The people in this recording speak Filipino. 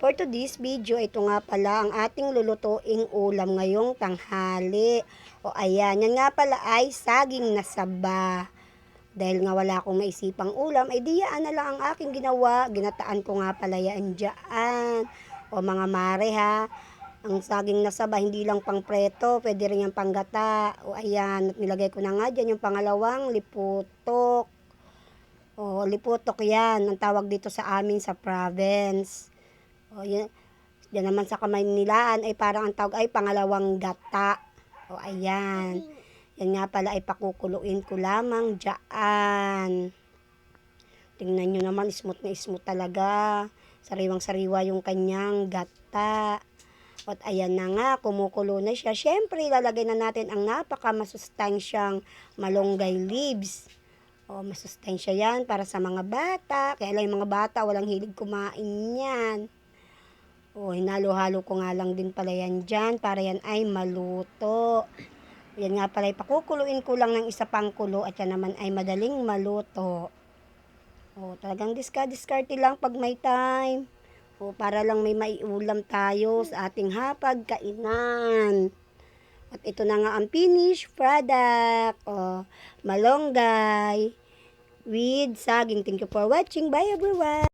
For today's video, ito nga pala ang ating lulutuing ulam ngayong tanghali. O ayan, yan nga pala ay saging na saba. Dahil nga wala akong maisipang ulam, ay diyaan na lang ang aking ginawa. Ginataan ko nga pala yan dyan. O mga mare ha, ang saging na saba, hindi lang pang preto, pwede rin yung panggata. O ayan, at nilagay ko na nga dyan yung pangalawang liputok. O liputok yan, ang tawag dito sa amin sa province. O yan, yan naman sa Kamaynilaan ay parang ang tawag ay pangalawang gata. O ayan. Yan nga pala ay pakukuluin ko lamang dyan. Tingnan nyo naman, smooth na smooth talaga. Sariwang sariwa yung kanyang gata. At ayan na nga, kumukulo na siya. Siyempre, ilalagay na natin ang napaka masustansyang malunggay leaves. O, masustansya yan para sa mga bata. Kaya lang yung mga bata, walang hilig kumain yan. O, hinalo-halo ko nga lang din pala yan dyan para yan ay maluto. Yan nga pala, ipakukuluin ko lang ng isa pang kulo at yan naman ay madaling maluto. O, talagang diska-diskarte lang pag may time. O, para lang may maiulam tayo sa ating hapag kainan. At ito na nga ang finished product. O, malonggay with saging. Thank you for watching. Bye everyone!